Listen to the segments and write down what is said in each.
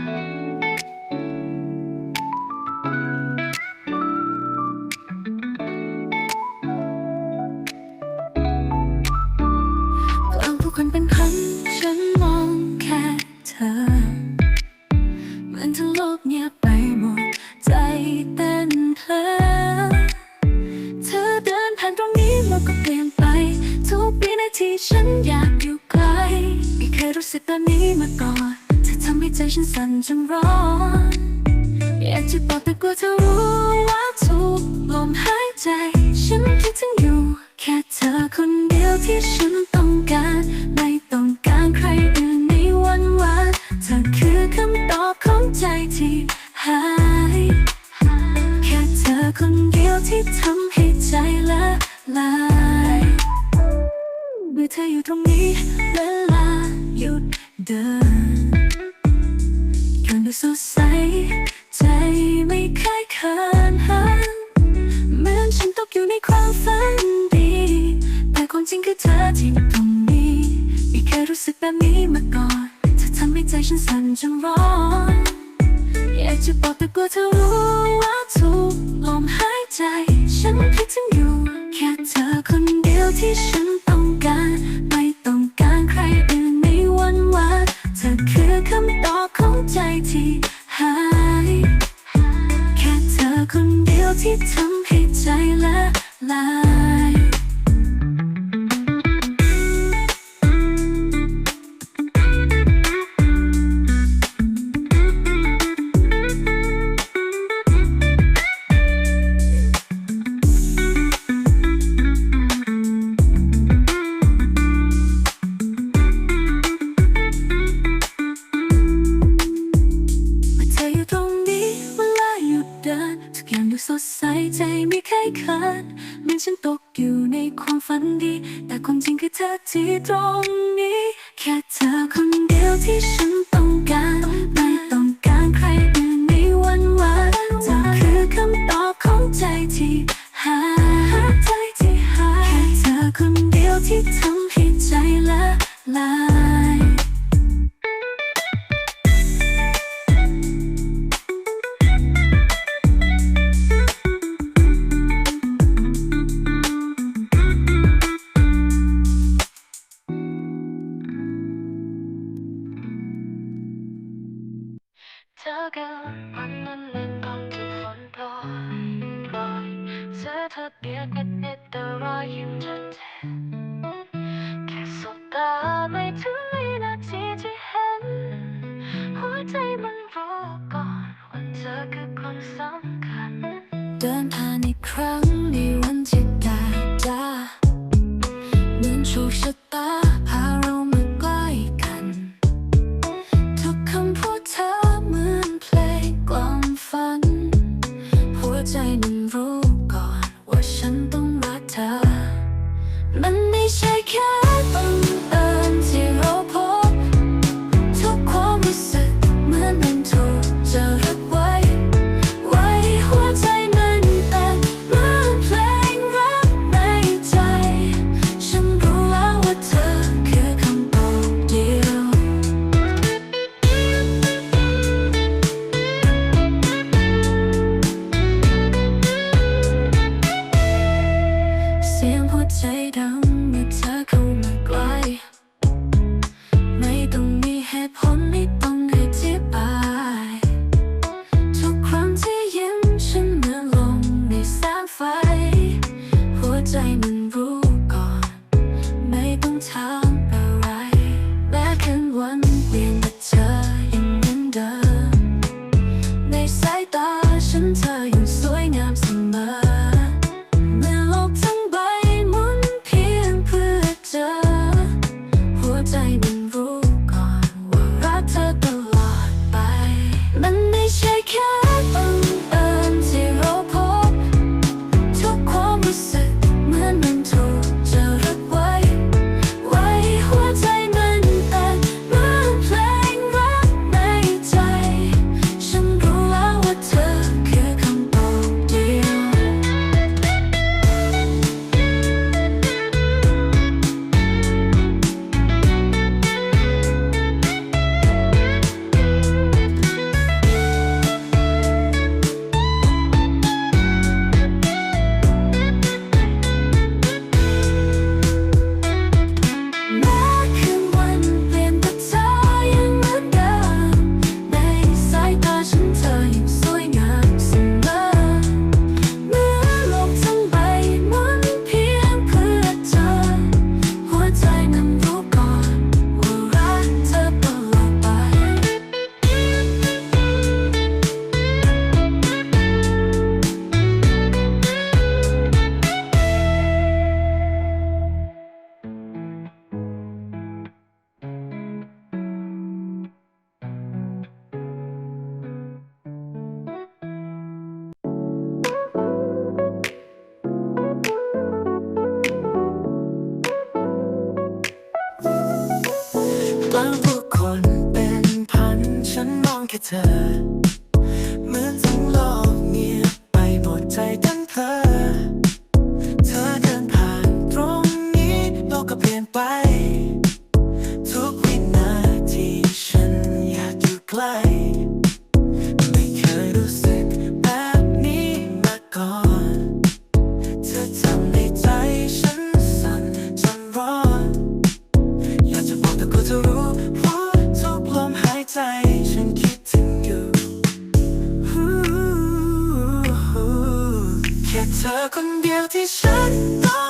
กลาผู้คนเป็นพันฉันมองแค่เธอเหมือนทั้งโลกเงียบไปหมด ใจเต้นเพลอเธอเดินผ่านตรงนี้โลกก็เปลี่ยนไป ทุกวินาทีฉันอยากอยู่ไกลไม่เคยรู้สึกแบบนี้มาก่อน ใจฉันสั่นจนร้อนอยากจะบอกแต่กลัวเธอรู้ว่าทุกลมหายใจ ฉันคิดถึงอยู่ แค่เธอคนเดียวที่ฉัน ไม่เคยเขินหันเหมือนฉันตกอยู่ในความฝันดี แต่ความจริงคือเธอที่อยู่ตรงนี้ไม่เคยรู้สึกแบบนี้มาก่อนเธอทำให้ใจฉันสั่นจนร้อนอยากจะบอกแต่กลัวเธอรู้ว่าทุกลมหายใจ ฉันคิดถึงอยู่ แค่เธอคนเดียวที่ฉัน ที่ทำให้ใจละลาย ดูสดใสใจไม่เคยขาดเหมือนฉันตกอยู่ในความฝันดี แต่ความจริงคือเธอที่ตรงนี้ แค่เธอคนเดียวที่ฉันต้องการไม่ต้องการใครอื่นในวันวานเธอคือคำตอบของใจที่หาใจที่หาแค่เธอคนเดียวที่ทำให้ใจละลา เดินผ่านอีกครั้ง 门 ค่เธอ เหมือนทั้งโลกเงียบไปหมดใจทั้งเธอ เธอเดินผ่านตรงนี้โลกก็เปลี่ยนไป ทุกวินาทีฉันอยากอยู่ใกล้ เธอคนเดียวที่ฉันต้อง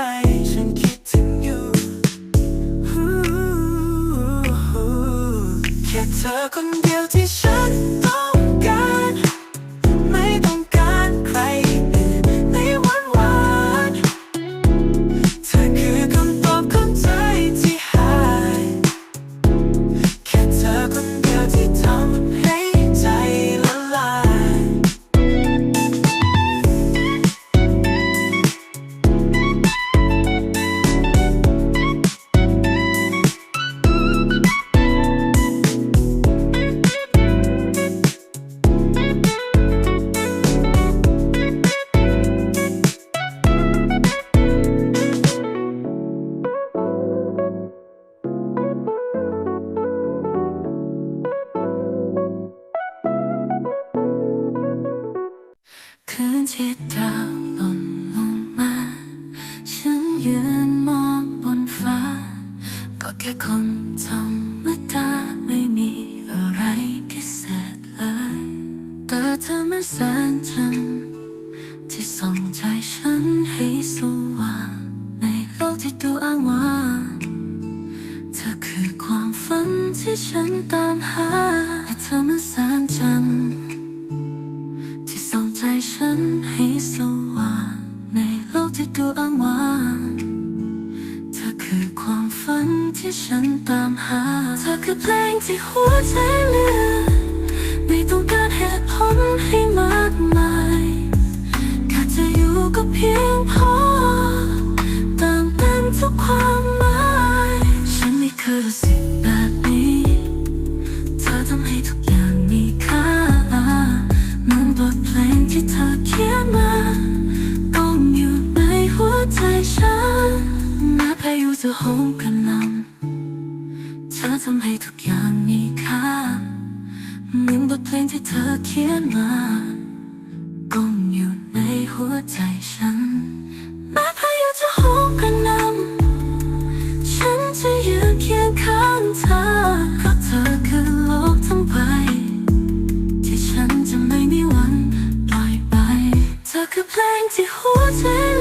sign คนทำ็เพียงพอตามเต็มทุกความหมายฉันไม่เคยรู้สึกแบบนี้เธอทำให้ทุกอย่างมีค่าเหมือนบทเพลงที่เธอเขียนมาต้องอยู่ในหัวใจฉันแม้พายุจะโหมกันลำเธอทำให้ทุกอย่างมีค่าเหมือนบทเพลงที่เธอเขียนมา see 在